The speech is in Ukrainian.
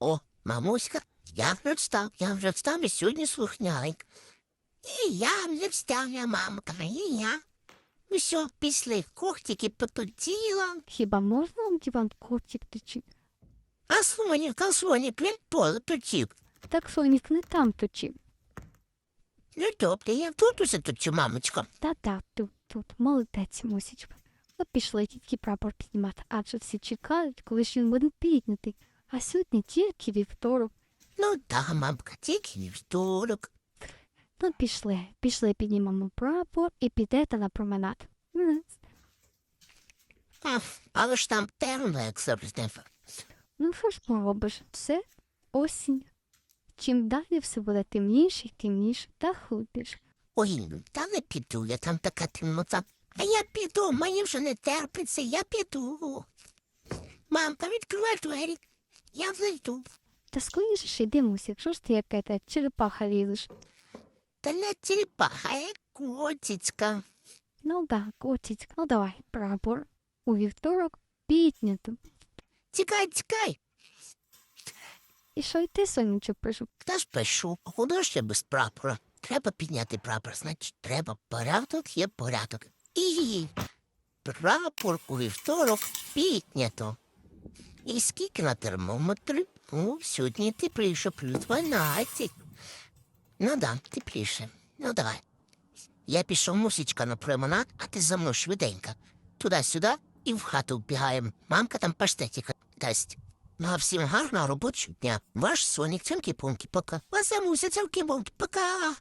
О, мамуська, я вже встав, я вже встав і сьогодні слухняник. І я вже встав, я мамка, і я. Ну що, після когтики потутіла, Хіба можна вам діван котик точити? а слонік, а слонік, він поле точив. Так сонік не там точив. Ну, добре, я тут усе точу, мамочко. Та-та, тут, тут, молодець, мусічка. Ми пішли тільки прапор піднімати, адже всі чекають, коли ж він буде піднятий. А сьогодні тільки вівторок. Ну, да, мамка, тільки вівторок. Ну, пішли, пішли, піднімемо прапор і підете на променад. А, але ж там темно, як завжди. Ну, що ж поробиш? Все осінь. Чим далі все буде темніше і темніше, та худиш. Ой, ну, та не піду, я там така темнота. А я піду, мені вже не терпиться, я піду. Мамка, відкривай двері. Я зайду. Та скоріше ж йди, мусік, що ж ти яке та черепаха лізеш? Та не черепаха, а як котицька. Ну да, котить, ну давай, прапор. У вівторок піднято. Тікай, тікай. І що й ти, сонечок, пишу? Та ж пишу, куди ще без прапора? Треба підняти прапор, значить, треба порядок є порядок. І прапор у вівторок піднято. І скільки на термометрі? Ну, сьогодні тепліше, плюс 12. Ну да, тепліше. Ну давай. Я пішов мусічка на променад, а ти за мною швиденько. Туди-сюди і в хату вбігаємо. Мамка там паштетика дасть. Ну, а всім гарного робочого дня. Ваш Сонік, цинки-пунки, пока. Вас замуся, цинки-пунки, пока.